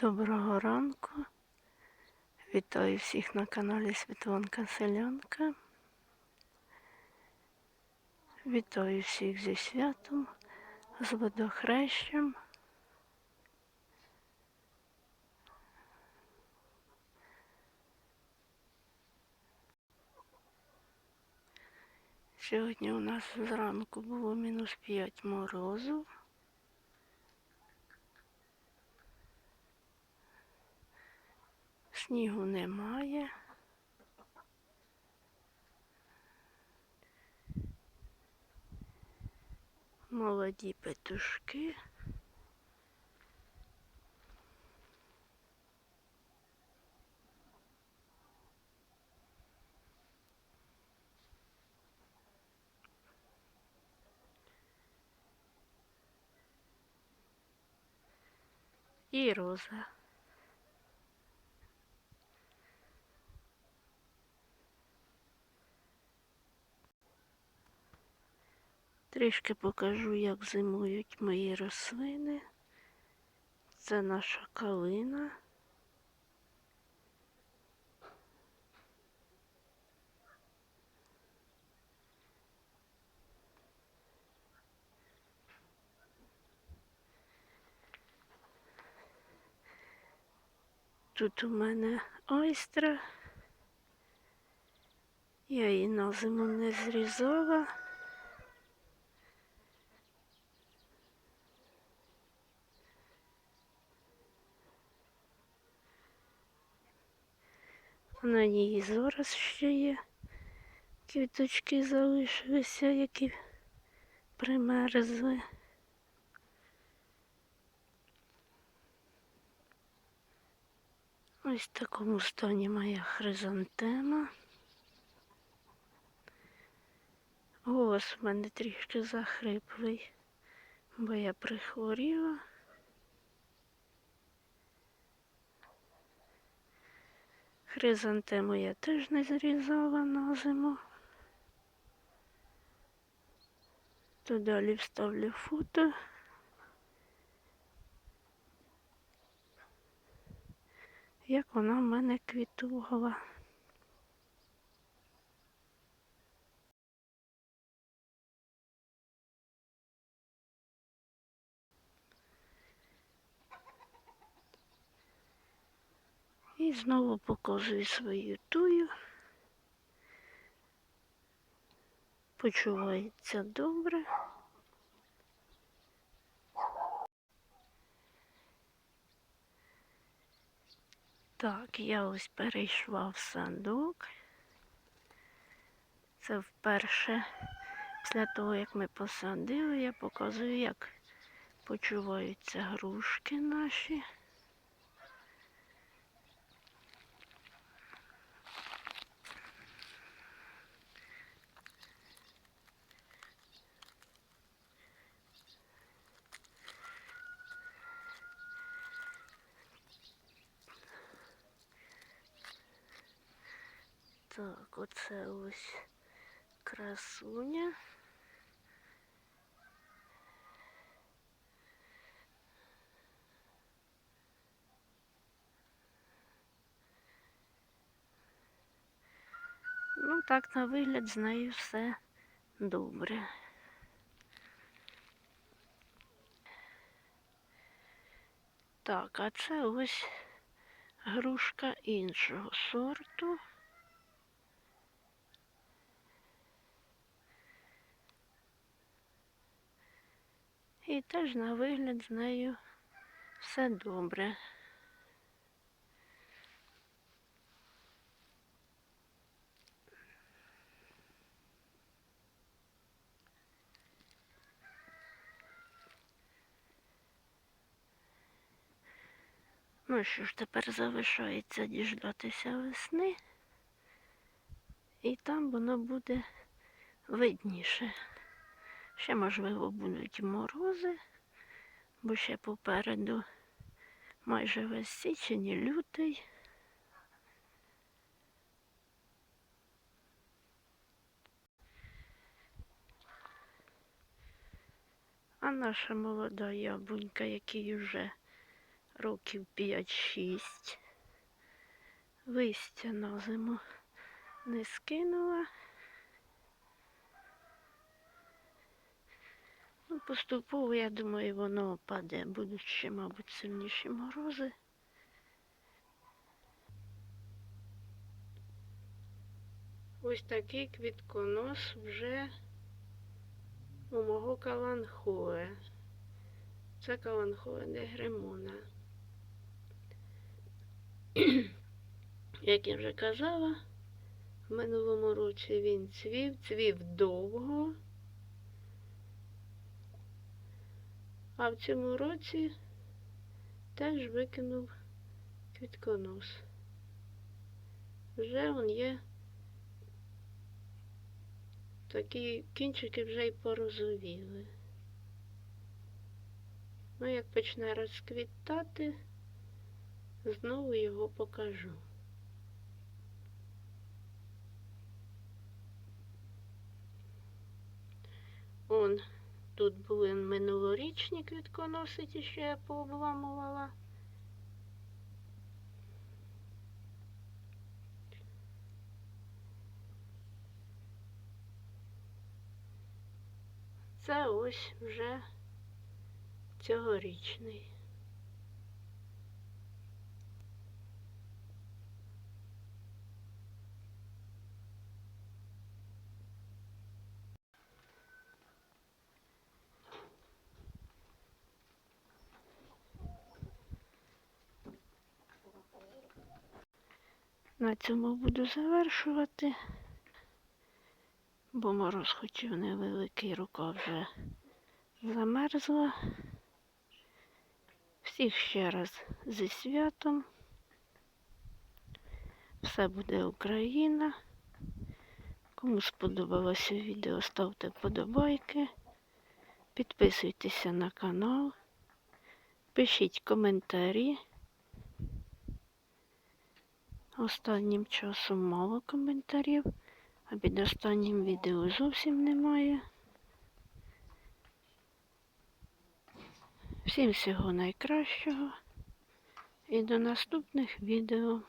Доброго ранку. Вітаю всіх на каналі Світланка Селянка. Вітаю всіх зі святом, з водохрещем. Сьогодні у нас зранку було мінус 5 морозу. Снігу немає. Молоді петушки. І роза. Трішки покажу, як зимують мої рослини. Це наша калина. Тут у мене ойстра. Я її на зиму не зрізала. На ній зараз ще є. Квіточки залишилися, які примерзли. Ось в такому стані моя хризантема. Голос в мене трішки захриплий, бо я прихворіла. Хризантему я теж не зрізала на зиму. То далі вставлю фото. Як вона в мене квітувала. І знову показую свою тую. Почувається добре. Так, я ось перейшла в садок. Це вперше після того, як ми посадили, я показую, як почуваються грушки наші. Так, оце ось красуня. Ну, так, на вигляд з нею все добре. Так, а це ось грушка іншого сорту. І теж на вигляд з нею все добре. Ну що ж, тепер залишається діждатися весни, і там воно буде видніше. Ще, можливо, будуть морози, бо ще попереду майже весь січень і лютий. А наша молода яблунька, який вже років 5-6. Листя на зиму не скинула. Ну, поступово, я думаю, воно опаде. Будуть ще, мабуть, сильніші морози. Ось такий квітконос вже у мого каланхоe. Це каланхоe де гремона. Як я вже казала, в минулому році він цвів, цвів довго. А в цьому році теж викинув квітконос. Вже он є такі кінчики вже й порозовіли. Ну, як почне розквітати, знову його покажу. Он тут були минулорічні квітконосиці, що я пообламувала. Це ось вже цьогорічний. На цьому буду завершувати, бо мороз хотів невеликий, рука вже замерзла. Всіх ще раз зі святом. Все буде Україна. Кому сподобалося відео, ставте вподобайки. Підписуйтеся на канал. Пишіть коментарі. Останнім часом мало коментарів, а під останнім відео зовсім немає. Всім всього найкращого і до наступних відео.